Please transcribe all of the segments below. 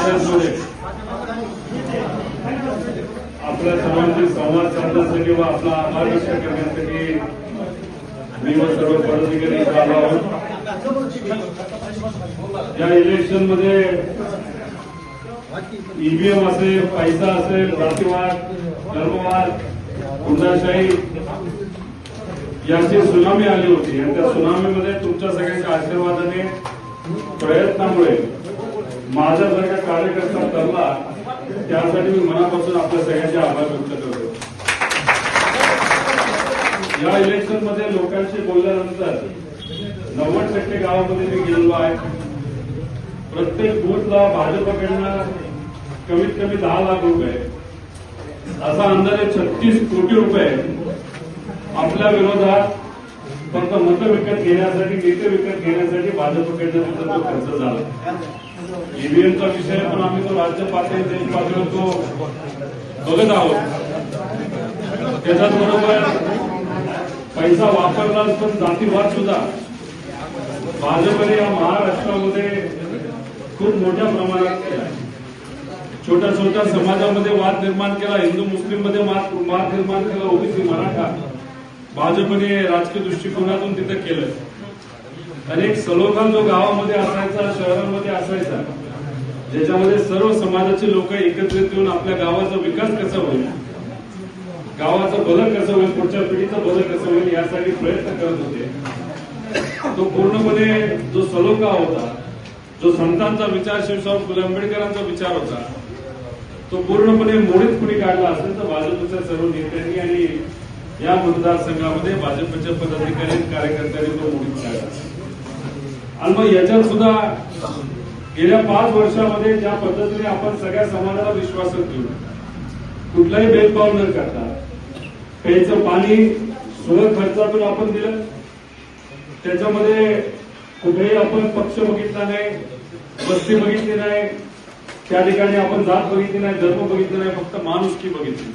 एक्सरसाइजमध्ये आपल्या सर्वांशी संवाद साधण्यासाठी व आपला आभार व्यक्त करण्यासाठी मी व सर्व पदाधिकारी इथं आलो आहोत. या इलेक्शनमध्ये ईव्हीएम असेल पैसा असेल जातीवाद धर्मवाद गुंडाशाही यांची सुनामी आली होती आणि त्या सुनामीमध्ये तुमच्या सगळ्यांच्या आशीर्वादाने प्रयत्नामुळे माझा जर का कार्यकर्ता ठरला त्यासाठी मी मनापासून आपल्या सगळ्यांचे आभार व्यक्त करतो. या इलेक्शनमध्ये लोकांशी बोलल्यानंतर नव्वद टक्के गावामध्ये मी गेलेलो आहे. प्रत्येक बूथला भाजपकडनं कमीत कमी दहा लाख रुपये. असा अंदाजे छत्तीस कोटी रुपये आपल्या विरोधात फक्त मतं विकत घेण्यासाठी नेते विकत घेण्यासाठी भाजपकडनं तिथं तो खर्च झाला. ईव्हीएमचा विषय पण आम्ही तो राज्य पातळी देश पातळीवर तो बघत आहोत. त्याच्याच बरोबर पैसा वापरला पण जातीवाद सुद्धा. भाजपने या महाराष्ट्रामध्ये खूप मोठ्या प्रमाणात केला. छोट्या छोट्या समाजामध्ये वाद निर्माण केला हिंदू मुस्लिममध्ये वाद वाद निर्माण केला ओबीसी मराठा. भाजपने राजकीय दृष्टिकोनातून तिथं केलं अनेक सलोखा जो गावामध्ये असायचा शहरांमध्ये असायचा ज्याच्यामध्ये सर्व समाजाचे लोक एकत्रित येऊन आपल्या गावाचा विकास कसा होईल गावाचं भलं कसं होईल पुढच्या पिढीचं भलं कसं होईल यासाठी प्रयत्न करत होते. तो पूर्णपणे जो सलोखा होता जो संतांचा विचार शिवशाहू फुले आंबेडकरांचा विचार होता तो पूर्णपणे मोडीत कुणी काढला असेल तर भाजपच्या सर्व नेत्यांनी आणि या मतदारसंघामध्ये भाजपच्या पदाधिकारी आणि कार्यकर्त्यांनी तो मोडीत काढला आणि मग याच्यात सुद्धा गेल्या पाच वर्षामध्ये ज्या पद्धतीने आपण सगळ्या समाजाला विश्वासात घेऊ कुठलाही भेदभाव न करता प्यायचं पाणी सुलभ खर्चातून आपण दिलं. त्याच्यामध्ये कुठेही आपण पक्ष बघितला नाही वस्ती बघितली नाही त्या ठिकाणी आपण जात बघितली नाही धर्म बघितलं नाही फक्त माणुसकी बघितली.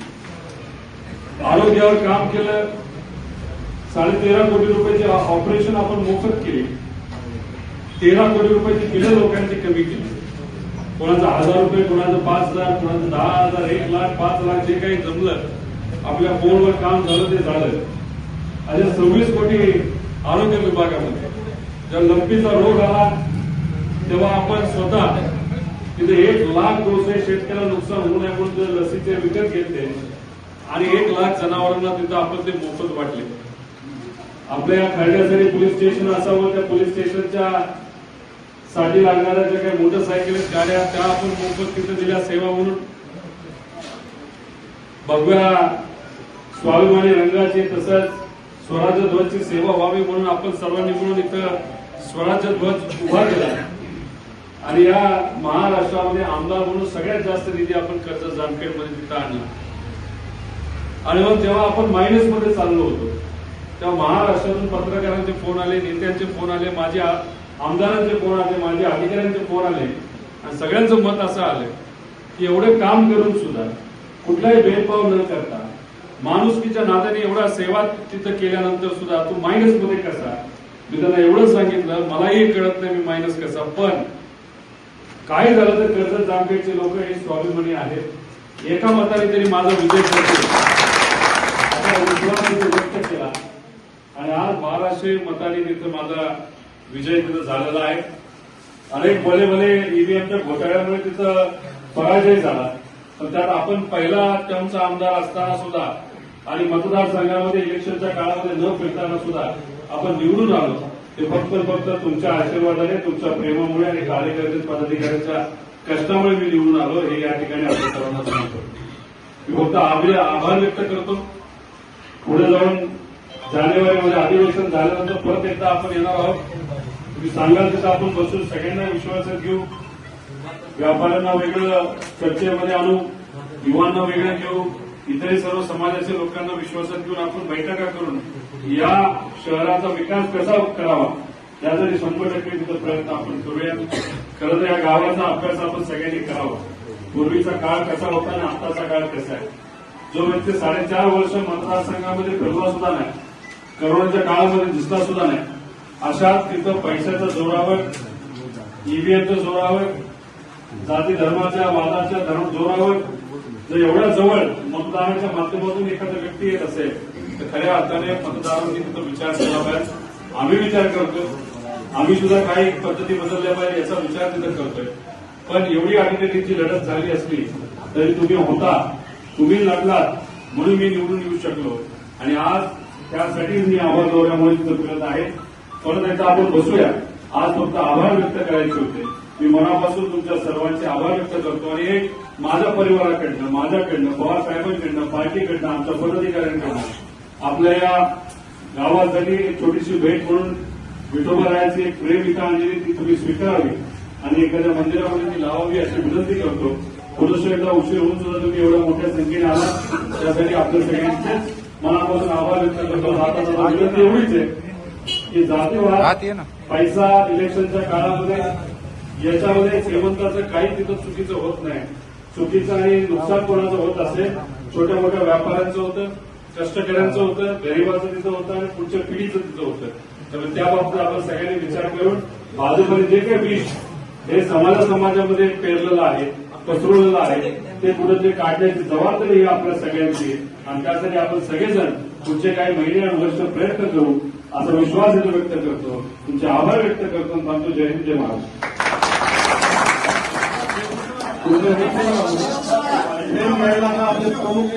आरोग्यावर काम केलं साडे तेरा कोटी रुपयाचे ऑपरेशन आपण मोफत केले. तेरा कोटी रुपयाची बिलं लोकांची कमी केली. कोणाचं हजार रुपये कोणाचं पाच हजार कोणाचं दहा हजार एक लाख पाच लाख जे काही जमलं आपल्या फोनवर काम झालं ते झालं. अशा सव्वीस कोटी आरोग्य विभागामध्ये. जेव्हा लंपीचा रोग आला तेव्हा आपण स्वतः तिथे एक लाख डोसे शेतकऱ्याला नुकसान होऊ नये म्हणून जर लसीचे विकत घेतले आणि एक लाख जनावरांना तिथं आपण ते मोफत वाटले. आपल्या या खरड्यासाठी पोलीस स्टेशन असावं त्या पोलीस स्टेशनच्या साठी लागणाऱ्या ज्या काही मोटरसायकल गाड्या त्या आपण मोफत तिथे दिल्या सेवा म्हणून. भगव्या स्वाभिमानी रंगाची तसंच स्वराज्य ध्वजची सेवा व्हावी म्हणून आपण सर्वांनी मिळून इथं स्वराज्य ध्वज उभा केला. आणि या महाराष्ट्रामध्ये आमदार म्हणून सगळ्यात जास्त निधी आपण कर्ज जामखेडमध्ये तिथं आणला. आणि मग जेव्हा आपण मायनसमध्ये चाललो होतो तेव्हा महाराष्ट्रातून पत्रकारांचे फोन आले नेत्यांचे फोन आले माझे आमदारांचे फोन आले माझे अधिकाऱ्यांचे फोन आले आणि सगळ्यांचं मत असं आलं की एवढं काम करून सुद्धा कुठलाही भेदभाव न करता माणुसकीच्या नात्याने एवढा सेवा तिथं केल्यानंतर सुद्धा तू मायनसमध्ये कसा? मी त्यांना एवढं सांगितलं मलाही कळत नाही मी मायनस कसा पण काय झालं तर कर्जत जामखेडचे लोक हे स्वाभिमानी आहेत. एका मताने तरी माझा विजय करतो असा विश्वास व्यक्त केला. आणि आज महाराष्ट्रीय मताने तिथं माझा विजय तिथं झालेला आहे. अनेक भले भले ईव्हीएमच्या घोटाळ्यामुळे तिथं पराजय झाला. पण त्यात आपण पहिला टर्मचा आमदार असताना सुद्धा आणि मतदारसंघामध्ये इलेक्शनच्या काळामध्ये न फिरताना सुद्धा आपण निवडून आलो. ते फक्त फक्त तुमच्या आशीर्वादाने तुमच्या प्रेमामुळे आणि कार्यकर्ते पदाधिकाऱ्यांच्या कष्टामुळे मी निवडून आलो हे या ठिकाणी आपण सर्वांना सांगतो. मी फक्त आभार व्यक्त करतो. पुढे जाऊन जानेवारीमध्ये अधिवेशन झाल्यानंतर परत एकदा आपण येणार आहोत. तुम्ही सांगाल तिथं आपण बसून सगळ्यांना विश्वासात घेऊ. व्यापाऱ्यांना वेगळं चर्चेमध्ये आणू युवांना वेगळं घेऊ इतरही सर्व समाजाच्या लोकांना विश्वासात घेऊन आपण बैठका करून या शहराचा विकास कसा करावा यासाठी शंभर टक्के तिथं प्रयत्न आपण करूया खरं तर या गावाचा अभ्यास आपण सगळ्यांनी करावा. पूर्वीचा काळ कसा होता आणि आताचा काळ कसा आहे? जो व्यक्ती साडेचार वर्ष मतदारसंघामध्ये फिरला सुद्धा नाही करोनाच्या काळामध्ये दिसला सुद्धा नाही अशा तिथं पैशाच्या जोरावर ईव्हीएमच्या जोरावर जाती धर्माच्या वादाच्या धर्म जोरावर जर एवढ्या जवळ मतदानाच्या माध्यमातून एखादा व्यक्ती येत असेल तर खऱ्या अर्थाने मतदारांनी तिथं विचार केला पाहिजे. आम्ही विचार करतोय. आम्ही सुद्धा काही पद्धती बदलल्या पाहिजे याचा विचार तिथं करतोय. पण एवढी अटीतटीची लढत झाली असली तरी तुम्ही होता. तुम्ही लढलात म्हणून मी निवडून येऊ शकलो. आणि आज त्यासाठीच मी आभार दौऱ्यामुळे तिथं फिरत आहे. परत एकदा आपण बसूया. आज फक्त आभार व्यक्त करायचे होते. मी मनापासून तुमच्या सर्वांचे आभार व्यक्त करतो आणि एक माझ्या परिवाराकडनं माझ्याकडनं पवार साहेबांकडनं पार्टीकडनं आमच्या पदाधिकाऱ्यांकडनं आपल्या या गावासाठी एक छोटीशी भेट म्हणून विठोबरायाची एक प्रेम गीतांजली ती तुम्ही स्वीकारावी. आणि एखाद्या मंदिरामध्ये ती लावावी अशी विनंती करतो. एकदा उशीर होऊन सुद्धा तुम्ही एवढ्या मोठ्या संख्येने आला त्यासाठी आपल्या सगळ्यांचे मनापासून आभार व्यक्त करतो. आता विनंती एवढीच आहे की जातीवाद पैसा इलेक्शनच्या काळामध्ये याच्यामध्ये श्रीमंताचं काही तिथं चुकीचं होत नाही. चुकीचं आणि नुकसान कोणाचं होत असेल छोट्या मोठ्या व्यापाऱ्यांचं होतं कष्टकऱ्यांचं होतं गरिबाचं तिथं होतं आणि पुढच्या पिढीचं तिथं होतं. त्यामुळे त्या बाबतीत आपण सगळ्यांनी विचार करून भाजपने जे काही विष हे समाजा समाजामध्ये पेरलेलं आहे पसरवलेलं आहे. ते पुढे ते काढण्याची जबाबदारी ही आपल्या सगळ्यांची आणि त्यासाठी आपण सगळेजण पुढचे काही महिने आणि वर्ष प्रयत्न करू असा विश्वास इथं व्यक्त करतो. तुमचे आभार व्यक्त करतो आणि सांगतो जय हिंद जय महाराष्ट्र. महिलांना आपले प्रमुख